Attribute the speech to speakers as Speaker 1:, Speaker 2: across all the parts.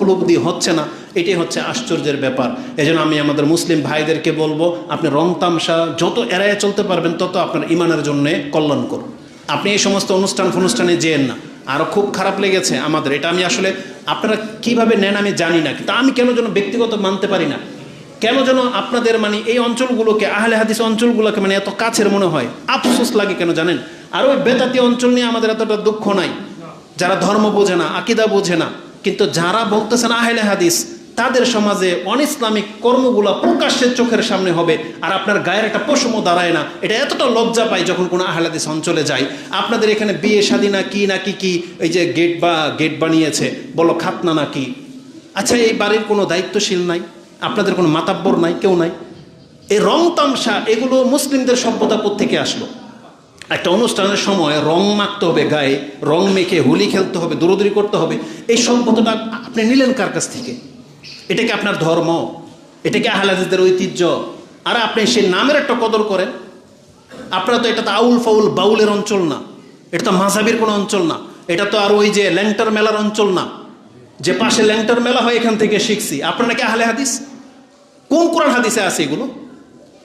Speaker 1: উপলব্ধি হচ্ছে না, এটাই হচ্ছে আশ্চর্যের ব্যাপার। এই জন্য আমি আমাদের মুসলিম ভাইদেরকে বলব, আপনি রং তামসা যত এড়াইয়ে চলতে পারবেন, তত আপনার ইমানের জন্য কল্যাণ করুন। আপনি এই সমস্ত অনুষ্ঠান ফনুষ্ঠানে যেন না। আরও খুব খারাপ লেগেছে আমাদের। এটা আমি আসলে, আপনারা কীভাবে নেন আমি জানি না, কিন্তু আমি কেন যেন ব্যক্তিগত মানতে পারি না। কেন যেন আপনাদের মানে এই অঞ্চলগুলোকে, আহলে হাদিস অঞ্চলগুলোকে মানে এত কাছের মনে হয়। আফসোস লাগে কেন জানেন? আর ওই বেতাতি অঞ্চল নিয়ে আমাদের এতটা দুঃখ নাই। যারা ধর্ম বোঝে না, আকিদা বোঝে না। কিন্তু যারা বলতেছেন আহলে হাদিস, তাদের সমাজে অনিসলামিক কর্মগুলো প্রকাশ্যে চোখের সামনে হবে আর আপনার গায়ের একটা পশমও দাঁড়ায় না। এটা এতটা লজ্জা পায় যখন কোনো আহলাদিস অঞ্চলে যায়। আপনাদের এখানে বিয়ে শাদী না কি না কি কি এই যে গেট বা গেট বানিয়েছে, বলো খাতনা না কি? আচ্ছা এই বাড়ির কোনো দায়িত্বশীল নাই? আপনাদের কোনো মাতাব্বর নাই? কেউ নাই? এই রং তামসা এগুলো মুসলিমদের সভ্যতা থেকে আসলো? একটা অনুষ্ঠানের সময় রং মাখতে হবে গায়ে, রং মেখে হোলি খেলতে হবে, দৌড়দৌড়ি করতে হবে। এই সম্পদটা আপনি নিলেন কার কাছ থেকে? এটা কি আপনার ধর্ম? এটা কি আহলাদিসদের ঐতিহ্য? আর আপনি সেই নামের একটা কদর করেন। আপনারা তো এটা তো আউল ফাউল বাউলের অঞ্চল না। এটা তো মাঝাবির কোনো অঞ্চল না। এটা তো আর ওই যে ল্যাংটার মেলার অঞ্চল না। যে পাশে ল্যাংটার মেলা হয়, এখান থেকে শিখছি। আপনারা নাকি আহলে হাদিস? কোন কোরআন হাদিসে আছে এগুলো?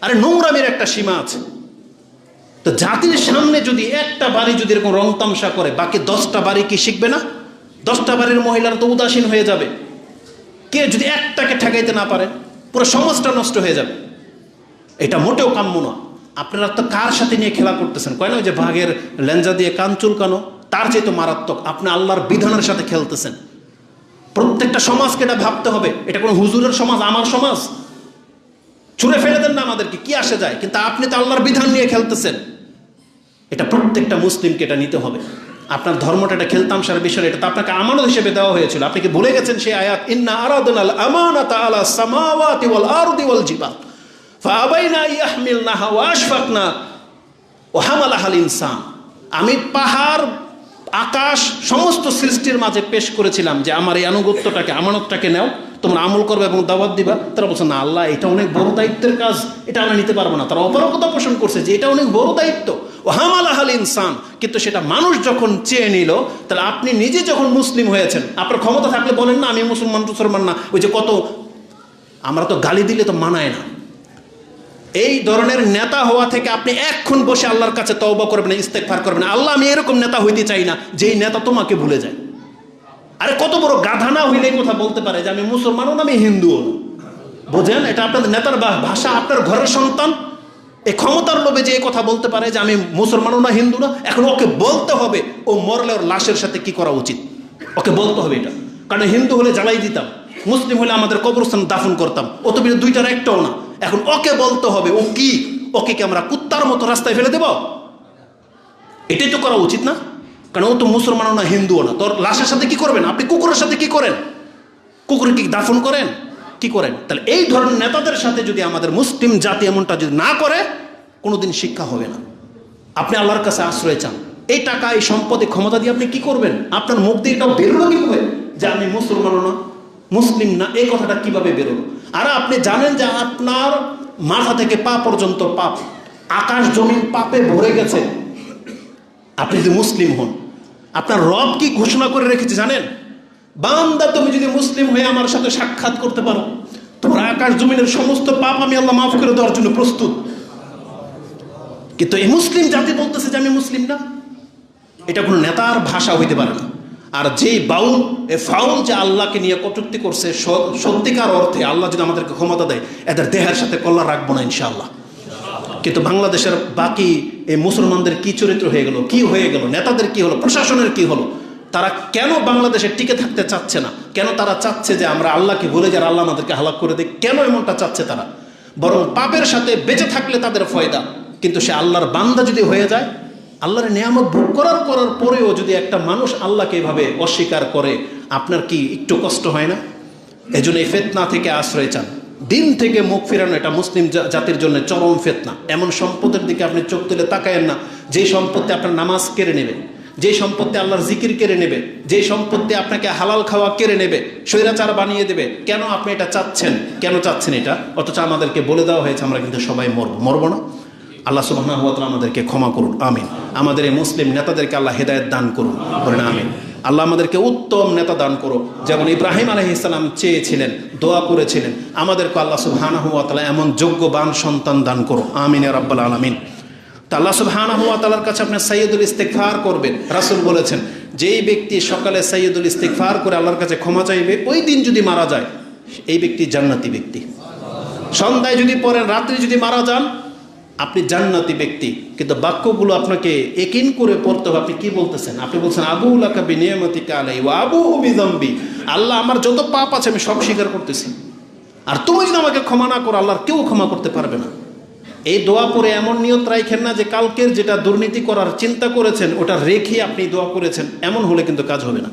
Speaker 1: আরে নোংরামের একটা সীমা আছে। তো জাতির সামনে যদি একটা বাড়ি যদি এরকম রং তামসা করে, বাকি দশটা বাড়ি কি শিখবে না? দশটা বাড়ির মহিলারা তো উদাসীন হয়ে যাবে। কে যদি একটাকে ঠেকাইতে না পারে, পুরো সমাজটা নষ্ট হয়ে যাবে। এটা মোটেও কাম্য না। আপনারা তো কার সাথে নিয়ে খেলা করতেছেন? কয় না যে বাঘের লেঞ্জা দিয়ে কান চুলকানো? তার চেয়ে তো মারাত্মক। আপনি আল্লাহর বিধানের সাথে খেলতেছেন। প্রত্যেকটা সমাজকে এটা ভাবতে হবে। এটা কোনো হুজুরের সমাজ, আমার সমাজ? ছুঁড়ে ফেলে দেন না আমাদেরকে। কি আসে যায়? কিন্তু আপনি তো আল্লাহর বিধান নিয়ে খেলতেছেন। এটা প্রত্যেকটা মুসলিমকে এটা নিতে হবে। আপনার ধর্মটা এটা খেলতাম সারা বিষয়, এটা তো আপনাকে আমানত হিসেবে দেওয়া হয়েছিল। আপনি কি ভুলে গেছেন সেই আয়াত? ইন্না আরাদনাল আমানাতা আলা সামাওয়াতি ওয়াল আরদি ওয়াল জিবাল। ফাআবাইনা ইয়াহমিলনাহা ওয়া আশফাকনা হামালাহাল ইনসান। আমি পাহাড়, আকাশ, সমস্ত সৃষ্টির মাঝে পেশ করেছিলাম যে আমার এই আনুগত্যটাকে, আমানতটাকে নেও। তোমরা আমল করবে এবং দাওয়াত দিবা। তারা বলছে, না, আল্লাহ, এটা অনেক বড় দায়িত্বের কাজ। এটা আমরা নিতে পারব না। তারা অপারগতা পোষণ করছে যে এটা অনেক বড় দায়িত্ব। ও ইনসান। কিন্তু সেটা মানুষ যখন চেয়ে নিল, তাহলে আপনি নিজে যখন মুসলিম হয়েছেন, আপনার ক্ষমতা থাকলে বলেন না, আমি মুসলমান মুসলমান না, ওই যে কত, আমরা তো গালি দিলে তো মানায় না। এই ধরনের নেতা হওয়া থেকে আপনি এক্ষণ বসে আল্লাহর কাছে তওবা করবেন ইস্তেকফার করবেন। আল্লাহ, আমি এরকম নেতা হইতে চাই না, যেই নেতা তোমাকে ভুলে যায়। আরে কত বড় গাধা না হইলে কথা বলতে পারে যে আমি মুসলমানও না, আমি হিন্দুও বোঝেন? এটা আপনাদের নেতার ভাষা, আপনার ঘরের সন্তান। এই ক্ষমতার লোভে যে কথা বলতে পারে যে আমি মুসলমানও না, হিন্দু না, এখন ওকে বলতে হবে, ও মরলে ওর লাশের সাথে কি করা উচিত? ওকে বলতে হবে এটা। কারণ হিন্দু হলে জ্বালাই দিতাম, মুসলিম হলে আমাদের কবরস্থান দাফন করতাম ও তো বিনা দুইটার একটাও না। এখন ওকে বলতে হবে, ও কি? ওকে কি আমরা কুত্তার মতো রাস্তায় ফেলে দেব? এটাই তো করা উচিত না। কারণ ও তো মুসলমানও না, হিন্দুও না। তোর লাশের সাথে কি করবেন? আপনি কুকুরের সাথে কি করেন? কুকুর কি দাফন করেন? কি করেন? তাহলে এই ধরনের নেতাদের সাথে যদি আমাদের মুসলিম জাতি এমনটা যদি না করে, কোনোদিন শিক্ষা হবে না। আপনি আল্লাহর কাছে আশ্রয় চান। এই টাকা, এই সম্পদে ক্ষমতা দিয়ে আপনি কি করবেন? আপনার মুখ দিয়ে এটাও বেরোলো কীভাবে? যে আমি মুসলমানও না, মুসলিম না, এই কথাটা কীভাবে বেরোলো আর আপনি জানেন যে আপনার মাথা থেকে পা পর্যন্ত পাপ, আকাশ জমিন পাপে ভরে গেছে। আপনি যদি মুসলিম হন, আপনার রব কি ঘোষণা করে রেখেছে জানেন? বান্দা, তুমি যদি মুসলিম হয়ে আমার সাথে সাক্ষাৎ করতে পারো, তোমার আকাশ জমিনের সমস্ত পাপ আমি আল্লাহ মাফ করে দেওয়ার জন্য প্রস্তুত। কিন্তু এই মুসলিম জাতি বলতেছে যে আমি মুসলিম না। এটা কোনো নেতার ভাষা হইতে পারে না। আর যেই বাউল এ ফাউল যে আল্লাহকে নিয়ে কটুক্তি করছে সত্যিকার অর্থে আল্লাহ যদি আমাদেরকে ক্ষমতা দেয়, এদের দেহের সাথে কল্যাণ রাখব না ইনশাআল্লাহ। কিন্তু বাংলাদেশের বাকি এই মুসলমানদের কি চরিত্র হয়ে গেল, কি হয়ে গেল, নেতাদের কি হলো, প্রশাসনের কি হলো তারা কেন বাংলাদেশে টিকে থাকতে চাচ্ছে না? কেন তারা চাচ্ছে যে আমরা আল্লাহকে ভুলে যার আল্লাহ আমাদেরকে হালাক করে দেয়? কেন এমনটা চাচ্ছে তারা? বরং পাপের সাথে বেঁচে থাকলে তাদের ফয়দা। কিন্তু সে আল্লাহর বান্দা যদি হয়ে যায়, আল্লাহর নিয়ামত ভোগ করার করার পরেও যদি একটা মানুষ আল্লাহকে এভাবে অস্বীকার করে, আপনার কি একটু কষ্ট হয় না? এজন্য এই ফেতনা থেকে আশ্রয় চান। দিন থেকে মুখ ফেরানো এটা মুসলিম জাতির জন্য চরম ফেতনা। এমন সম্পদের দিকে আপনি চোখ তুলে তাকায়েন না যেই সম্পত্তি আপনার নামাজ কেড়ে নেবে। যে সম্পত্তি আল্লাহর জিকির কেড়ে নেবে, যে সম্পত্তি আপনাকে হালাল খাওয়া কেড়ে নেবে, স্বৈরাচার বানিয়ে দেবে, কেন আপনি এটা চাচ্ছেন? কেন চাচ্ছেন এটা? অথচ আমাদেরকে বলে দেওয়া হয়েছে, আমরা কিন্তু সবাই মরব। মরব না। আল্লাহ সুবাহ আমাদেরকে ক্ষমা করুন। আমিন। আমাদের এই মুসলিম নেতাদেরকে আল্লাহ হেদায়ত দান করুন। বলেন আমিন। আল্লাহ আমাদেরকে উত্তম নেতা দান করো যেমন ইব্রাহিম আলহ ইসলাম চেয়েছিলেন, দোয়া করেছিলেন, আমাদেরকে আল্লাহ তাআলা এমন যোগ্যবান সন্তান দান করো আমিন রাব্বাল আলামিন। তা আল্লাহ সুবহানাহু ওয়া তাআলার কাছে আপনি সাইয়্যিদুল ইস্তিগফার করবেন। রাসুল বলেছেন, যেই ব্যক্তি সকালে সাইয়্যিদুল ইস্তিগফার করে আল্লাহর কাছে ক্ষমা চাইবে, ওই দিন যদি মারা যায়, এই ব্যক্তি জান্নাতি ব্যক্তি। সন্ধ্যায় যদি পড়েন, রাত্রি যদি মারা যান, আপনি জান্নাতি ব্যক্তি। কিন্তু বাক্যগুলো আপনাকে একিন করে পড়তে হবে। আপনি কি বলতেছেন? আপনি বলছেন, আবু লাকাবি নিয়মতি কালাই ও আবু বিদম্বি আল্লাহ, আমার যত পাপ আছে, আমি সব স্বীকার করতেছি। আর তুমি যদি আমাকে ক্ষমা না করো, আল্লাহর কেউ ক্ষমা করতে পারবে না। এই দোয়া করে এমন নিয়ত রাখেন না যে কালকের যেটা দুর্নীতি করার চিন্তা করেছেন, ওটা রেখে আপনি দোয়া করেছেন, এমন হলে কিন্তু কাজ হবে না।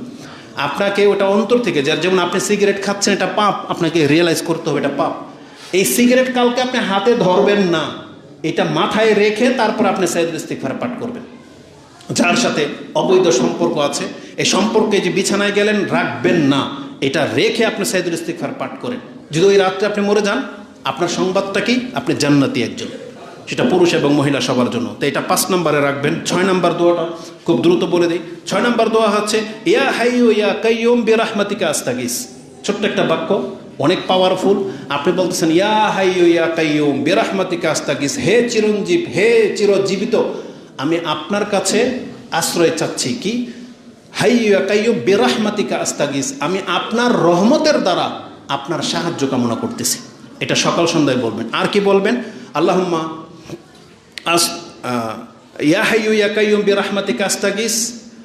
Speaker 1: আপনাকে ওটা অন্তর থেকে, যার যেমন আপনি সিগারেট খাচ্ছেন, এটা পাপ, আপনাকে রিয়েলাইজ করতে হবে, এটা পাপ। এই সিগারেট কালকে আপনি হাতে ধরবেন না, এটা মাথায় রেখে তারপর আপনি সাইদুল ইস্তিকফার পাঠ করবেন। যার সাথে অবৈধ সম্পর্ক আছে, এই সম্পর্কে যে বিছানায় গেলেন, রাখবেন না, এটা রেখে আপনি সাইদুল ইস্তিকফার পাঠ করেন। যদি ওই রাত্রে আপনি মরে যান, আপনার সংবাদটা কি? আপনি জান্নাতি একজন। সেটা পুরুষ এবং মহিলা সবার জন্য। তো এটা পাঁচ নম্বরে রাখবেন। ছয় নম্বর দোয়াটা খুব দ্রুত বলে দিই। ছয় নম্বর দোয়া হচ্ছে, ইয়া হাইয়ু ইয়া কাইয়ুম বিরাহমাতিকা আস্তাগিস। ছোট্ট একটা বাক্য, অনেক পাওয়ারফুল আপনি বলতেছেন, ইয়া হাইয়ু ইয়া কাইয়ুম বিরাহমাতিকা আস্তাগিস। হে চিরঞ্জীব, হে চিরজীবিত, আমি আপনার কাছে আশ্রয় চাচ্ছি কি? হাইয়া কাইয়ুম বেরাহমাতিকা আস্তাগিস। আমি আপনার রহমতের দ্বারা আপনার সাহায্য কামনা করতেছি। এটা সকাল সন্ধ্যায় বলবেন। আর কি বলবেন? আল্লাহুম্মা আস ইয়া হাইয়ু ইয়া কাইয়ুম বিরাহমাতিকা আস্তাগিস।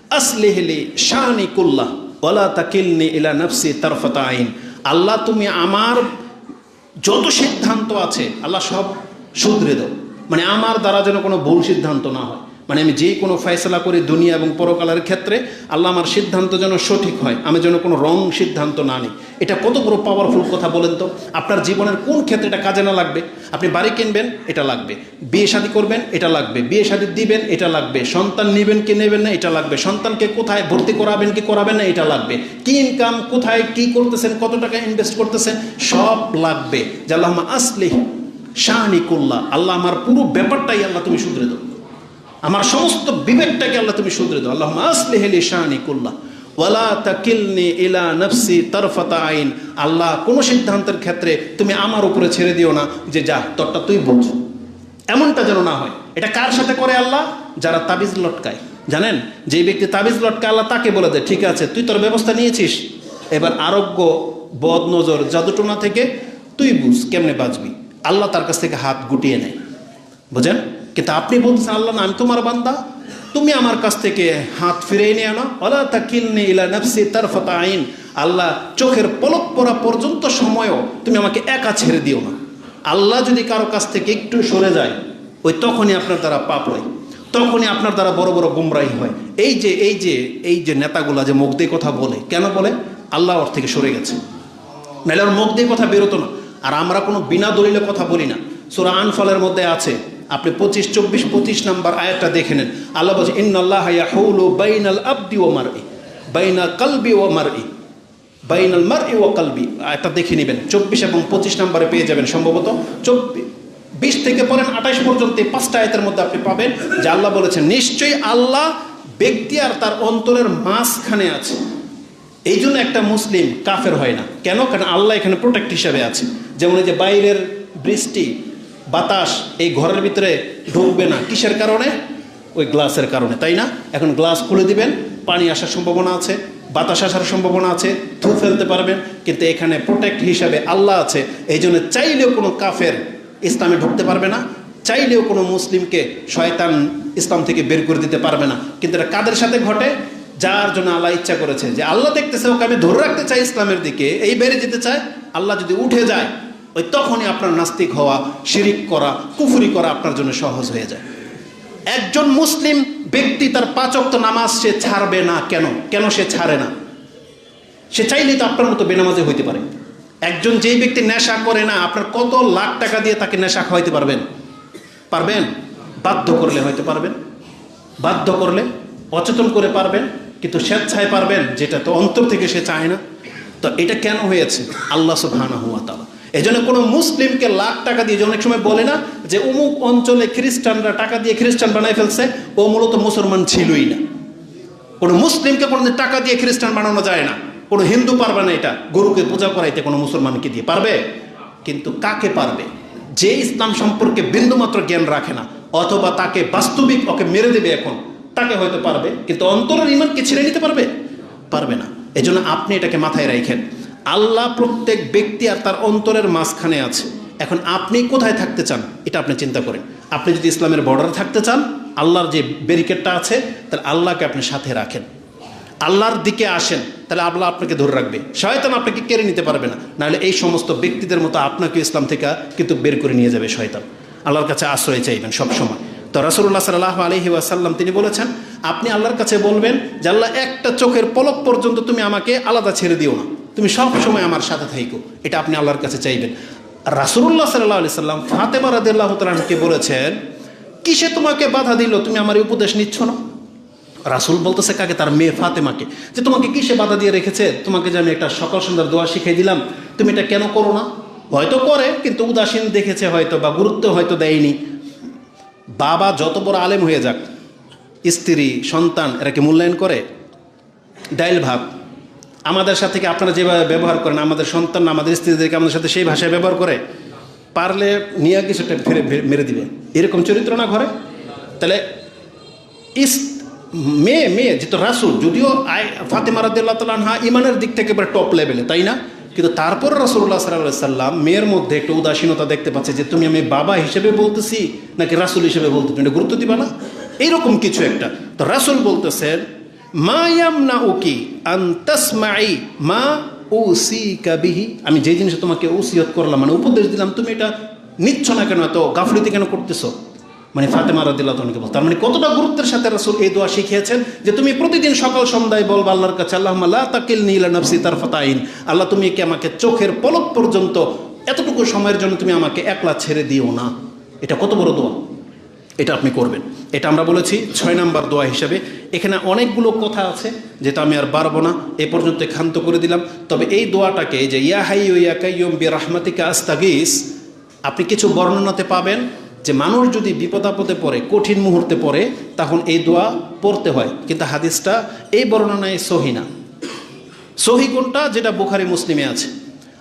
Speaker 1: আসলিহলি শাহানি কুল্লাহ ওলা তাকিলনি ইলা নফসি তরফতা আইন। আল্লাহ, তুমি আমার যত সিদ্ধান্ত আছে, আল্লাহ সব শুধরে দাও। মানে আমার দ্বারা যেন কোনো ভুল সিদ্ধান্ত না হয়। মানে আমি যে কোনো ফয়সলা করি দুনিয়া এবং পরকালের ক্ষেত্রে আল্লাহ আমার সিদ্ধান্ত যেন সঠিক হয়, আমি যেন কোনো রং সিদ্ধান্ত না নিই। এটা কত বড় পাওয়ারফুল কথা বলেন তো? আপনার জীবনের কোন ক্ষেত্রে এটা কাজে না লাগবে? আপনি বাড়ি কিনবেন, এটা লাগবে। বিয়ে শাদী করবেন, এটা লাগবে। বিয়ে শাদী দিবেন, এটা লাগবে। সন্তান নেবেন কি নেবেন না, এটা লাগবে। সন্তানকে কোথায় ভর্তি করাবেন, কি করাবেন না, এটা লাগবে। কি ইনকাম কোথায় কি করতেছেন, কত টাকা ইনভেস্ট করতেছেন, সব লাগবে। আল্লাহ আসলি শাহানিকুল্লাহ আল্লাহ আমার পুরো ব্যাপারটাই আল্লাহ তুমি শুধরে দাও। আমার সমস্ত বিবেকটাকে আল্লাহ তুমি শুধরে দাও। আল্লাহ আসলি হেলি শাহানিকুল্লাহ ওয়ালা তাকিলনি ইলা নফসি তরফতা আইন। আল্লাহ কোনো সিদ্ধান্তের ক্ষেত্রে তুমি আমার উপরে ছেড়ে দিও না যে, যা, তোরটা তুই বোঝ এমনটা যেন না হয়। এটা কার সাথে করে আল্লাহ? যারা তাবিজ লটকায়। জানেন? যেই ব্যক্তি তাবিজ লটকায়, আল্লাহ তাকে বলে দেয়, ঠিক আছে, তুই তোর ব্যবস্থা নিয়েছিস। এবার আরোগ্য, বদ নজর জাদুটোনা থেকে তুই বুঝ কেমনে বাঁচবি? আল্লাহ তার কাছ থেকে হাত গুটিয়ে নেয়। বুঝেন? কিন্তু আপনি বলতেছেন, আল্লাহ না, আমি তোমার বান্দা। তুমি আমার কাছ থেকে হাত ফিরিয়ে নিয়ে আনো আল্লাহ তাকিলনি ইলা নফসি তারফাতা আইন। আল্লাহ, চোখের পলক পড়া পর্যন্ত সময়ও তুমি আমাকে একা ছেড়ে দিও না। আল্লাহ যদি কারও কাছ থেকে একটু সরে যায়, ওই তখনই আপনার দ্বারা পাপ হয়। তখনই আপনার দ্বারা বড় বড় গুমরাহি হয়। এই যে এই যে এই যে নেতাগুলা যে মুখ দিয়ে কথা বলে, কেন বলে? আল্লাহ ওর থেকে সরে গেছে। নাহলে ওর মুখ দিয়ে কথা বেরোতো না। আর আমরা কোনো বিনা দলিলে কথা বলি না। সুরা আনফলের মধ্যে আছে আপনি পঁচিশ, চব্বিশ, পঁচিশ নাম্বার আয়াতটা দেখে নেন। আল্লাহ বলছে, ইন্নাল্লাহ ইয়াহুলু বাইনাল আব্দি ও মারই বাইনা কালবি ও মারই বাইনাল মারই ও কালবি। আয়াতটা দেখে নেবেন। চব্বিশ এবং পঁচিশ নাম্বারে পেয়ে যাবেন সম্ভবত। চব্বিশ বিশ থেকে পড়েন আঠাশ পর্যন্ত এই পাঁচটা আয়তের মধ্যে আপনি পাবেন, যে আল্লাহ বলেছেন, নিশ্চয়ই আল্লাহ ব্যক্তি আর তার অন্তরের মাঝখানে আছে। এই জন্য একটা মুসলিম কাফের হয় না। কেন? কারণ আল্লাহ এখানে প্রোটেক্ট হিসাবে আছে। যেমন এই যে বাইরের বৃষ্টি বাতাস এই ঘরের ভিতরে ঢুকবে না। কিসের কারণে? ওই গ্লাসের কারণে, তাই না? এখন গ্লাস খুলে দিবেন, পানি আসার সম্ভাবনা আছে, বাতাস আসার সম্ভাবনা আছে থু ফেলতে পারবেন, কিন্তু এখানে প্রোটেক্ট হিসাবে আল্লাহ আছে। এই জন্য চাইলেও কোনো কাফের ইসলামে ঢুকতে পারবে না, চাইলেও কোনো মুসলিমকে শয়তান ইসলাম থেকে বের করে দিতে পারবে না। কিন্তু এটা কাদের সাথে ঘটে? যার জন্য আল্লাহ ইচ্ছা করেছে যে আল্লাহ দেখতেছে, ওকে আমি ধরে রাখতে চাই ইসলামের দিকে, এই বেড়ে যেতে চায়, আল্লাহ যদি উঠে যায় ওই তখনই আপনার নাস্তিক হওয়া, শিরিক করা, কুফুরি করা আপনার জন্য সহজ হয়ে যায়। একজন মুসলিম ব্যক্তি তার পাচক্ত নামাজ সে ছাড়বে না কেন? কেন সে ছাড়ে না? সে চাইলেই তো আপনার মতো বেনামাজে হইতে পারে। একজন যেই ব্যক্তি নেশা করে না, আপনার কত লাখ টাকা দিয়ে তাকে নেশা খাওয়াইতে পারবেন? পারবেন? বাধ্য করলে হয়তো পারবেন। বাধ্য করলে অচেতন করে পারবেন, কিন্তু স্বেচ্ছায় পারবেন, যেটা তো অন্তর থেকে সে চায় না। তো এটা কেন হয়েছে? আল্লাহ সুবহানাহু ওয়া তাআলা। এই জন্য কোনো মুসলিমকে লাখ টাকা দিয়ে অনেক সময় বলে না যে অমুক অঞ্চলে খ্রিস্টানরা টাকা দিয়ে খ্রিস্টান বানাই ফেলছে, ও মূলত মুসলমান ছিলই না। কোনো মুসলিমকে কোনোদিন টাকা দিয়ে খ্রিস্টান বানানো যায় না। কোনো হিন্দু পারবে না এটা। গরুকে পূজা করাইতে কোনো মুসলমানকে দিয়ে পারবে? কিন্তু কাকে পারবে? যে ইসলাম সম্পর্কে বিন্দুমাত্র জ্ঞান রাখে না, অথবা তাকে বাস্তবিক ওকে মেরে দেবে এখন, তাকে হয়তো পারবে, কিন্তু অন্তরের ইমানকে ছেড়ে নিতে পারবে? পারবে না। এজন্য আপনি এটাকে মাথায় রাখেন। আল্লাহ প্রত্যেক ব্যক্তি আর তার অন্তরের মাঝখানে আছে। এখন আপনি কোথায় থাকতে চান, এটা আপনি চিন্তা করেন। আপনি যদি ইসলামের বর্ডারে থাকতে চান, আল্লাহর যে ব্যারিকেডটা আছে, তাহলে আল্লাহকে আপনি সাথে রাখেন। আল্লাহর দিকে আসেন, তাহলে আল্লাহ আপনাকে ধরে রাখবে। শয়তান আপনাকে কেড়ে নিতে পারবে না। নাহলে এই সমস্ত ব্যক্তিদের মতো আপনাকে ইসলাম থেকে কিন্তু বের করে নিয়ে যাবে শয়তান। আল্লাহর কাছে আশ্রয় চাইবেন সবসময়। তো রাসুল্লাহ সাল্লাহ আলহি ওয়াসাল্লাম, তিনি বলেছেন, আপনি আল্লাহর কাছে বলবেন যে, আল্লাহ, একটা চোখের পলক পর্যন্ত তুমি আমাকে আলাদা ছেড়ে দিও না। তুমি সব সময় আমার সাথে থাইকো, এটা আপনি আল্লাহর কাছে চাইবেন। রাসুল্লাহ সাল্লাহ আলি সাল্লাম ফাতেমা রাদিল্লাহ তালামকে বলেছেন, কিসে তোমাকে বাধা দিল? তুমি আমার উপদেশ নিচ্ছ না? রাসুল বলতেছে, কাকে? তার মেয়ে ফাতেমাকে। যে তোমাকে কিসে বাধা দিয়ে রেখেছে? তোমাকে যে আমি একটা সকাল সন্ধ্যার দোয়া শিখিয়ে দিলাম, তুমি এটা কেন করো না? হয়তো করে, কিন্তু উদাসীন দেখেছে হয়তো বা গুরুত্ব হয়তো দেয়নি। বাবা যত বড় আলেম হয়ে যাক, স্ত্রী, সন্তান, এরা কি মূল্যায়ন করে? ডাইল ভাব আমাদের সাথে আপনারা যেভাবে ব্যবহার করেন, আমাদের সন্তান, আমাদের স্ত্রীদেরকে আমাদের সাথে সেই ভাষায় ব্যবহার করে, পারলে নিয়ে সেটা ফেরে মেরে দিবে। এরকম চরিত্র না ঘরে? তাহলে ইস, মেয়ে মেয়ে যেহেতু রাসুল, যদিও আই, ফাতেমা রাদিল্লাহ তালহা ইমানের দিক থেকে এবার টপ লেভেলে তাই না? কিন্তু তারপর রাসুল্লাহ সাল্লাহ সাল্লাম মেয়ের মধ্যে একটু উদাসীনতা দেখতে পাচ্ছে যে তুমি আমি বাবা হিসেবে বলতেছি নাকি রাসুল হিসেবে বলতে তুমি এটা গুরুত্ব দিবা না? এইরকম কিছু একটা। তো রাসুল বলতেছেন মা ইয়ামনা উকি আন্তাসমাই মা ও সি কাবিহি আমি যে জিনিসে তোমাকে ওসিয়ত করলাম মানে উপদেশ দিলাম, তুমি এটা নিচ্ছ না কেন, এত গাফলিতে কেন করতেছো? মানে ফাতেমা রাদিল্লাহ তাআলাকে বল তার মানে কতটা গুরুত্বের সাথে রাসূল এই দোয়া শিখিয়েছেন যে তুমি প্রতিদিন সকাল সন্ধ্যায় বলবা আল্লাহর কাছে, আল্লাহুম্মা লা তাকিলনি ইলা নাফসি তারফাতাইন। আল্লাহ, তুমি কি আমাকে চোখের পলক পর্যন্ত এতটুকু সময়ের জন্য তুমি আমাকে একলা ছেড়ে দিও না? এটা কত বড় দোয়া। এটা আপনি করবেন। এটা আমরা বলেছি ছয় নাম্বার দোয়া হিসাবে। এখানে অনেকগুলো কথা আছে, যেটা আমি আর পারব না। এ পর্যন্ত ক্ষান্ত করে দিলাম। তবে এই দোয়াটাকে যে, ইয়া হাই ইয়া কাইয়ুম বি রাহমাতিকা আস্তাগিস আপনি কিছু বর্ণনাতে পাবেন যে, মানুষ যদি বিপদাপদে পড়ে, কঠিন মুহূর্তে পড়ে, তখন এই দোয়া পড়তে হয়। কিন্তু হাদিসটা এই বর্ণনায় সহি না। সহি কোনটা? যেটা বুখারি মুসলিমে আছে।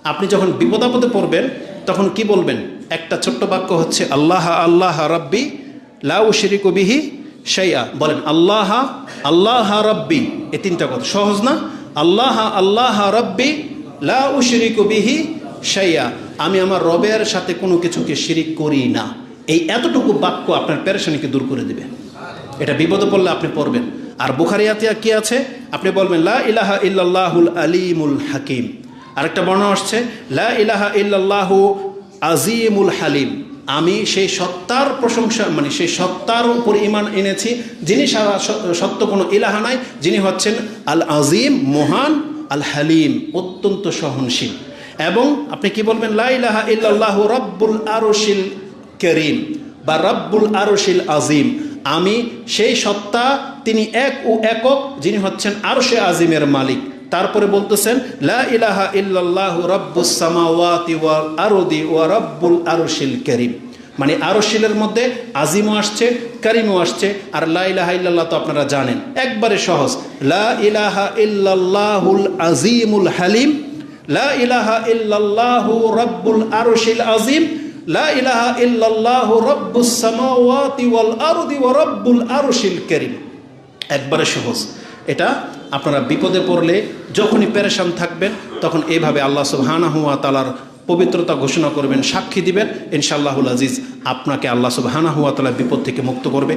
Speaker 1: আপনি যখন বিপদাপদে পড়বেন, তখন কি বলবেন? একটা ছোট্ট বাক্য হচ্ছে, আল্লাহ আল্লাহ, রব্বি লাউ শিরিক বিহি শাইয়া বলেন, আল্লাহ আল্লাহ রব্বি। এই তিনটা কথা। সহজ না? আল্লাহ আল্লাহ রব্বি লাউ শিরিক বিহি শাইয়া আমি আমার রবের সাথে কোনো কিছুকে শিরিক করি না। এই এতটুকু বাক্য আপনার পেরেশানিকে দূর করে দেবে। এটা বিপদে পড়লে আপনি পড়বেন। আর বুখারিয়াতে কি আছে? আপনি বলবেন, লা ইলাহা ইল্লাল্লাহুল আলিমুল হাকিম। আরেকটা বর্ণনা আসছে, লা ইলাহা ইল্লাল্লাহু আজিমুল হালিম। আমি সেই সত্তার প্রশংসা মানে সেই সত্তার উপর ইমান এনেছি, যিনি সত্য কোনো ইলাহা নাই, যিনি হচ্ছেন আল আজিম মহান আল হালিম অত্যন্ত সহনশীল। এবং আপনি কি বলবেন, লা ইলাহা ইল্লাল্লাহু রব্বুল আরশিল করিম বা রব্বুল আরশিল আজিম। আমি সেই সত্তা, তিনি এক ও একক, যিনি হচ্ছেন আরশে আজিমের মালিক। তারপরে বলতেছেন, লা ইলাহা ইল্লাল্লাহু ওয়াল ওয়া মানে আরশিলের মধ্যে আজিমও আসছে, করিমও আসছে, আর লা ইলাহা ইল্লাল্লাহ তো আপনারা জানেন, একবারে সহজ। লা ইলাহা আজিমুল হালিম, লা ইলাহা ইল্লাল্লাহু আজিম, লা ইলাহা ইল্লাল্লাহু একবারে সহজ। এটা আপনারা বিপদে পড়লে যখনই পেরেশান থাকবেন, তখন এভাবে আল্লাহ সুবহানা হুয়া তালার পবিত্রতা ঘোষণা করবেন, সাক্ষী দিবেন। ইনশাআল্লাহুল আজিজ, আপনাকে আল্লাহ সুবহানা হুয়া তালা বিপদ থেকে মুক্ত করবে।